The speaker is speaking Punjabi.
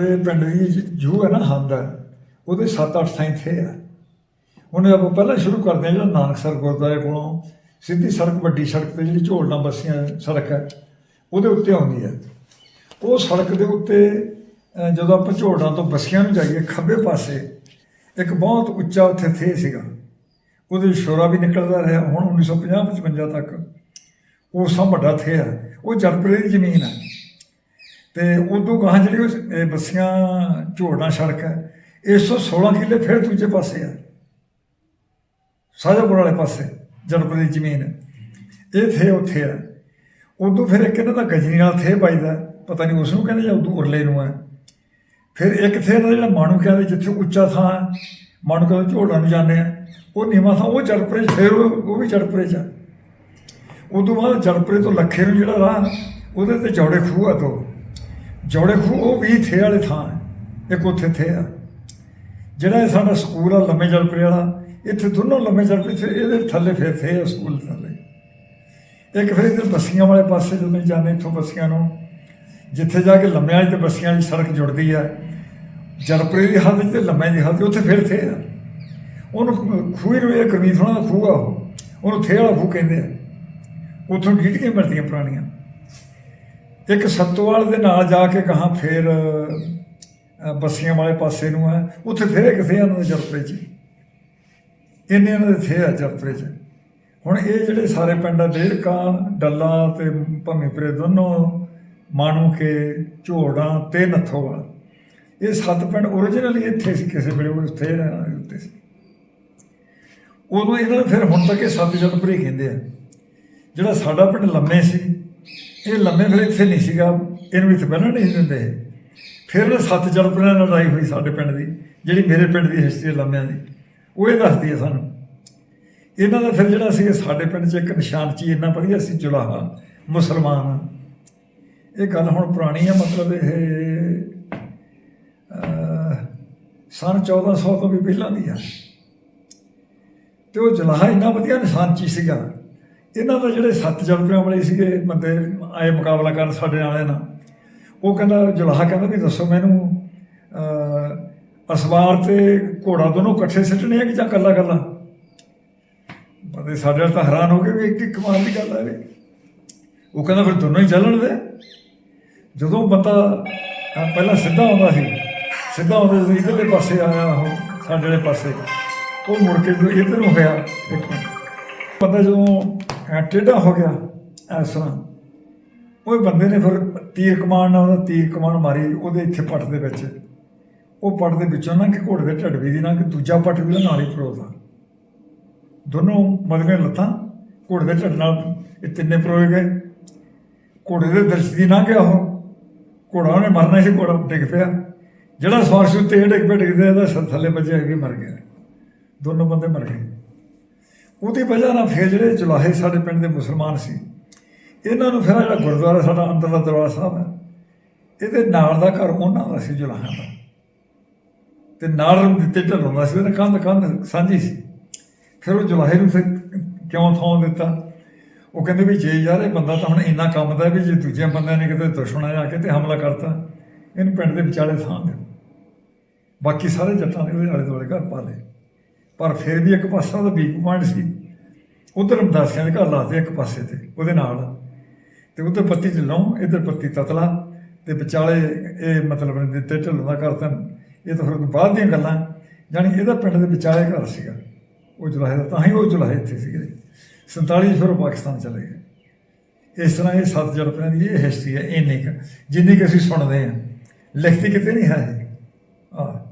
ਇਹ ਪਿੰਡ ਦੀ ਜੂ ਹੈ ਨਾ, ਹੰਦ ਹੈ। ਉਹਦੇ 7-8 ਥਾਂ ਇੱਥੇ ਆ। ਉਹਨੇ ਆਪਾਂ ਪਹਿਲਾਂ ਸ਼ੁਰੂ ਕਰਦੇ ਹਾਂ ਜਿਹੜਾ ਨਾਨਕਸਰ ਗੁਰਦੁਆਰੇ ਕੋਲੋਂ ਸਿੱਧੀ ਸੜਕ, ਵੱਡੀ ਸੜਕ ਤੇ ਜਿਹੜੀ ਝੋਲਣਾ ਬੱਸੀਆਂ ਸੜਕ ਹੈ, ਉਹਦੇ ਉੱਤੇ ਆਉਂਦੀ ਹੈ। ਉਹ ਸੜਕ ਦੇ ਉੱਤੇ ਜਦੋਂ ਆਪਾਂ ਝੋਲਣਾ ਤੋਂ ਬੱਸੀਆਂ ਨੂੰ ਜਾਈਏ, ਖੱਬੇ ਪਾਸੇ ਇੱਕ ਬਹੁਤ ਉੱਚਾ ਉੱਥੇ ਥੇ ਸੀਗਾ। ਉਹਦੇ ਸ਼ੋਰਾ ਵੀ ਨਿਕਲਦਾ ਰਿਹਾ। ਹੁਣ 1950 55 ਤੱਕ ਉਹ ਸਭ ਵੱਡਾ ਥੇ ਆ। ਉਹ ਜਰਪਰੇ ਦੀ ਜ਼ਮੀਨ ਹੈ। ਤੇ ਉਦੋਂ ਗਾਂ ਜਿਹੜੀ ਉਹ ਬੱਸੀਆਂ ਝੋੜਨਾ ਸੜਕ ਹੈ 116 ਕਿੱਲੇ ਫਿਰ ਦੂਜੇ ਪਾਸੇ ਆ। ਸਾਜਾਪੁਰ ਵਾਲੇ ਪਾਸੇ ਜਨਪਦ ਦੀ ਜ਼ਮੀਨ। ਇਹ ਥੇ ਉੱਥੇ ਆ। ਉਦੋਂ ਫਿਰ ਇੱਕ ਇਹਨਾਂ ਦਾ ਗਜਨੀ ਨਾਲ ਥੇ ਵੱਜਦਾ ਪਤਾ ਨਹੀਂ ਉਸ ਨੂੰ ਕਹਿੰਦੇ ਜਾਂ ਉਦੋਂ ਉਰਲੇ ਨੂੰ ਹੈ ਫਿਰ ਇੱਕ ਥੇ ਦਾ ਜਿਹੜਾ ਮਾਣੂ ਕਹਿੰਦੇ ਜਿੱਥੇ ਉੱਚਾ ਥਾਂ ਹੈ, ਮਾਣੂ ਕਹਿੰਦੇ ਝੋੜਾਂ ਨੂੰ ਜਾਂਦੇ ਆ। ਉਹ ਨੀਵਾਂ ਥਾਂ ਉਹ ਜੜਪਰੇ 'ਚ ਫਿਰ ਉਹ ਵੀ ਜੜਪਰੇ ਚ ਆ। ਉਦੋਂ ਬਾਅਦ ਜੜਪਰੇ ਤੋਂ ਲੱਖੇ ਨੂੰ ਜਿਹੜਾ ਰਾਹ ਉਹਦੇ ਤੇ ਜੌੜੇ ਖੂਹ ਆ ਦੋ। ਜੋੜੇ ਖੂਹ, ਉਹ ਵੀ ਥੇ ਵਾਲੇ ਥਾਂ ਹੈ, ਇੱਕ ਉੱਥੇ ਥੇ ਆ। ਜਿਹੜਾ ਇਹ ਸਾਡਾ ਸਕੂਲ ਆ ਲੰਮੇ ਜਲਪਰੇ ਵਾਲਾ, ਇੱਥੇ ਦੋਨੋਂ ਲੰਮੇ ਜਲਪਰੇ ਤੇ ਇਹਦੇ ਥੱਲੇ ਫਿਰ ਥੇ ਆ ਸਕੂਲ ਥੱਲੇ। ਇੱਕ ਫਿਰ ਇੱਧਰ ਬੱਸੀਆਂ ਵਾਲੇ ਪਾਸੇ ਜਦੋਂ ਅਸੀਂ ਜਾਂਦੇ ਇੱਥੋਂ ਬੱਸੀਆਂ ਨੂੰ, ਜਿੱਥੇ ਜਾ ਕੇ ਲੰਮੇ ਵਾਲੀ ਤੇ ਬੱਸੀਆਂ ਵਾਲੀ ਸੜਕ ਜੁੜਦੀ ਆ, ਜਲਪਰੇ ਦੀ ਹੱਦ 'ਚ ਤੇ ਲੰਮੇ ਦੀ ਹੱਦ, ਉੱਥੇ ਫਿਰ ਥੇ ਆ। ਉਹਨੂੰ ਖੂਹ ਨੂੰ ਇਹ ਕਰਮੀ ਥੋੜਾ ਖੂਹ ਆ ਉਹ, ਉਹਨੂੰ ਥੇ ਵਾਲਾ ਖੂਹ ਕਹਿੰਦੇ ਆ। ਉੱਥੋਂ ਗੀਟੀਆਂ ਮਿਲਦੀਆਂ ਪੁਰਾਣੀਆਂ। ਇੱਕ ਸੱਤੋਵਾਲ ਦੇ ਨਾਲ ਜਾ ਕੇ ਕਹਾਂ ਫਿਰ ਬੱਸੀਆਂ ਵਾਲੇ ਪਾਸੇ ਨੂੰ ਹੈ। ਉੱਥੇ ਫੇਰ ਕਿਸੇ ਥੇ ਦੇ ਜਰਪਰੇ 'ਚ। ਇੰਨੇ ਇਹਨਾਂ ਦੇ ਥੇ ਆ ਜਰਪਰੇ 'ਚ। ਹੁਣ ਇਹ ਜਿਹੜੇ ਸਾਰੇ ਪਿੰਡ ਆ ਡੇੜਕਾ ਡੱਲਾ ਤੇ ਭੰਮੀਪੁਰੇ ਦੋਨੋਂ, ਮਾਣੂ ਕੇ, ਝੋੜਾ ਤੇ ਨੱਥੋਵਾਲ। ਇਹ ਸੱਤ ਪਿੰਡ ਓਰੀਜਨਲੀ ਇੱਥੇ ਸੀ, ਕਿਸੇ ਵੇਲੇ ਉੱਥੇ ਥੇ ਉੱਤੇ ਸੀ। ਉਦੋਂ ਇਹਨਾਂ ਨੇ ਫਿਰ ਹੁਣ ਤੱਕ ਇਹ ਸੱਤ ਜਨਪਰੀ ਕਹਿੰਦੇ ਆ। ਜਿਹੜਾ ਸਾਡਾ ਪਿੰਡ ਲੰਮੇ ਸੀ ਇਹ ਲੰਮੇ ਫਿਰ ਇੱਥੇ ਨਹੀਂ ਸੀਗਾ ਇਹਨੂੰ ਇੱਥੇ ਪਹਿਲਾਂ ਨਹੀਂ ਦਿੰਦੇ। ਫਿਰ ਇਹ ਸੱਤ ਜਨਪਰੀਆਂ ਨਾਲ ਲੜਾਈ ਹੋਈ ਸਾਡੇ ਪਿੰਡ ਦੀ ਜਿਹੜੀ ਮੇਰੇ ਪਿੰਡ ਦੀ ਹਿਸਟਰੀ ਹੈ ਲੰਮਿਆਂ ਦੀ। ਉਹ ਇਹ ਦੱਸਦੀ ਹੈ ਸਾਨੂੰ। ਇਹਨਾਂ ਦਾ ਫਿਰ ਜਿਹੜਾ ਸੀ ਸਾਡੇ ਪਿੰਡ 'ਚ ਇੱਕ ਨਿਸ਼ਾਨਚੀ ਇੰਨਾ ਵਧੀਆ ਸੀ ਜੁਲਾਹਾ ਮੁਸਲਮਾਨ। ਇਹ ਗੱਲ ਹੁਣ ਪੁਰਾਣੀ ਹੈ ਮਤਲਬ ਇਹ ਅਹ, ਸਨ 1400 ਤੋਂ ਵੀ ਪਹਿਲਾਂ ਦੀ ਆ ਤੇ ਉਹ ਜੁਲਾਹਾ ਇੰਨਾ ਵਧੀਆ ਨਿਸ਼ਾਨਚੀ ਸੀਗਾ। ਇਹਨਾਂ ਦਾ ਜਿਹੜੇ ਸੱਤ ਜਲਪਿਆਂ ਵਾਲੇ ਸੀਗੇ ਬੰਦੇ ਆਏ ਮੁਕਾਬਲਾ ਕਰਨ ਸਾਡੇ ਨਾਲੇ ਨਾਲ ਉਹ ਕਹਿੰਦਾ ਜਲਾਹਾ ਕਹਿੰਦਾ ਵੀ ਦੱਸੋ ਮੈਨੂੰ ਅਹ, ਅਸਵਾਰ ਤੇ ਘੋੜਾ ਦੋਨੋਂ ਇਕੱਠੇ ਸਿੱਟਣੇ ਆ ਕਿ ਜਾਂ ਕੱਲਾ ਕੱਲਾ ਬੰਦੇ ਸਾਡੇ ਨਾਲ ਤਾਂ ਹੈਰਾਨ ਹੋ ਗਏ ਵੀ ਇੱਕ ਇੱਕ ਕਮਾਲ ਦੀ ਗੱਲ ਹੈ ਵੀ। ਉਹ ਕਹਿੰਦਾ ਫਿਰ ਦੋਨੋਂ ਹੀ ਚੱਲਣ ਦੇ। ਜਦੋਂ ਬੰਦਾ ਪਹਿਲਾਂ ਸਿੱਧਾ ਆਉਂਦਾ ਸੀ ਸਿੱਧਾ ਆਉਂਦਾ ਸੀ ਇਧਰਲੇ ਪਾਸੇ ਆਇਆ ਉਹ ਸਾਡੇ ਵਾਲੇ ਪਾਸੇ। ਉਹ ਮੁੜ ਕੇ ਜਦੋਂ ਇੱਧਰ ਨੂੰ ਹੋਇਆ ਇੱਕ ਮਿੰਟ। ਬੰਦਾ ਜਦੋਂ ਅਹ, ਟੇਢਾ ਹੋ ਗਿਆ ਇਸ ਤਰ੍ਹਾਂ। ਉਹ ਬੰਦੇ ਨੇ ਫਿਰ ਤੀਰ ਕਮਾਨ ਨਾਲ ਉਹਦਾ ਤੀਰ ਕਮਾਨ ਮਾਰੀ ਉਹਦੇ ਇੱਥੇ ਪੱਟ ਦੇ ਵਿੱਚ। ਉਹ ਪੱਟ ਦੇ ਵਿੱਚੋਂ ਨਾ ਕਿ ਘੋੜੇ ਦੇ ਢੜਵੀ ਦੀ ਨਾ ਕਿ ਦੂਜਾ ਪੱਟ ਵੀ ਨਾਲ ਹੀ ਪਰੋਦਾ ਦੋਨੋਂ ਮਦਵੇਂ ਲੱਤਾਂ ਘੋੜੇ ਦੇ ਢੜ ਨਾਲ ਇਹ ਤਿੰਨੇ ਪਰੋਏ ਗਏ। ਘੋੜੇ ਦੇ ਦਰਸ਼ ਦੀ ਨਾ ਗਿਆ ਉਹ। ਘੋੜਾ ਉਹਨੇ ਮਰਨਾ ਸੀ ਘੋੜਾ ਡਿੱਗ ਪਿਆ। ਜਿਹੜਾ ਸਵਾਰ ਸੀ ਉੱਤੇ ਡਿੱਗ ਪਿਆ ਡਿੱਗਦੇ ਇਹਦਾ ਥੱਲੇ ਵੱਜਿਆ ਵੀ ਮਰ ਗਿਆ ਦੋਨੋਂ ਬੰਦੇ ਮਰ ਗਏ। ਉਹਦੀ ਵਜ੍ਹਾ ਨਾਲ ਫਿਰ ਜਿਹੜੇ ਜੁਲਾਹੇ ਸਾਡੇ ਪਿੰਡ ਦੇ ਮੁਸਲਮਾਨ ਸੀ, ਇਹਨਾਂ ਨੂੰ ਫਿਰ ਜਿਹੜਾ ਗੁਰਦੁਆਰਾ ਸਾਡਾ ਅੰਦਰਲਾ ਦਰਬਾਰ ਸਾਹਿਬ ਹੈ, ਇਹਦੇ ਨਾਲ ਦਾ ਘਰ ਉਹਨਾਂ ਦਾ ਸੀ ਜੁਲਾਹਾਂ ਦਾ। ਤੇ ਨਾਲ ਦਿੱਤੇ ਢਲਾਉਂਦਾ ਸੀ ਉਹਨੇ ਕੰਧ ਕੰਧ ਸਾਂਝੀ ਸੀ। ਫਿਰ ਉਹ ਜੁਲਾਹੇ ਨੂੰ ਫਿਰ ਕਿਉਂ ਥਾਂ ਦਿੱਤਾ? ਉਹ ਕਹਿੰਦੇ ਵੀ ਜੇ ਯਾਰ ਇਹ ਬੰਦਾ ਤਾਂ ਹੁਣ ਇੰਨਾ ਕੰਮ ਦਾ ਵੀ ਜੇ ਦੂਜਿਆਂ ਬੰਦਿਆਂ ਨੇ ਕਿਤੇ ਦੁਸ਼ਮਣ ਆ ਕੇ ਤੇ ਹਮਲਾ ਕਰਤਾ, ਇਹਨੂੰ ਪਿੰਡ ਦੇ ਵਿਚਾਲੇ ਥਾਂ ਦਿਓ। ਬਾਕੀ ਸਾਰੇ ਜੱਟਾਂ ਦੇ ਉਹਦੇ ਆਲੇ ਦੁਆਲੇ ਘਰ ਪਾ ਲਏ। ਪਰ ਫਿਰ ਵੀ ਇੱਕ ਪਾਸਾ ਉਹਦਾ ਵੀਕ ਪੁਆਇੰਟ ਸੀ। ਉਧਰ ਰਮਦਾਸੀਆਂ ਦੇ ਘਰ ਲਾਤੇ ਇੱਕ ਪਾਸੇ ਤੇ, ਉਹਦੇ ਨਾਲ। ਤੇ ਉਧਰ ਪੱਤੀ ਢਿੱਲੋਂ, ਇੱਧਰ ਪੱਤੀ ਤਤਲਾ। ਤੇ ਵਿਚਾਲੇ ਇਹ ਮਤਲਬ ਦਿੱਤੇ ਢਿੱਲੋਂ ਦਾ ਘਰ ਇਹ ਤਾਂ ਫਿਰ ਬਾਅਦ ਦੀਆਂ ਗੱਲਾਂ। ਜਾਣੀ ਇਹਦਾ ਪਿੰਡ ਦੇ ਵਿਚਾਲੇ ਘਰ ਸੀਗਾ। ਉਹ ਜੁਲਾਹੇ ਦਾ, ਤਾਂ ਹੀ ਉਹ ਜੁਲਾਹੇ ਇੱਥੇ ਸੀਗੇ। 47 'ਚ ਫਿਰ ਉਹ ਪਾਕਿਸਤਾਨ ਚਲੇ ਗਏ। ਇਸ ਤਰ੍ਹਾਂ ਇਹ ਸੱਤ ਜਨਪਿਆਂ ਦੀ ਇਹ ਹਿਸਟਰੀ ਹੈ ਇੰਨੀ ਕੁ ਜਿੰਨੀ ਕਿ ਅਸੀਂ ਸੁਣਦੇ ਹਾਂ। ਲਿਖਤੀ ਕਿਤੇ ਨਹੀਂ ਹੈ ਆ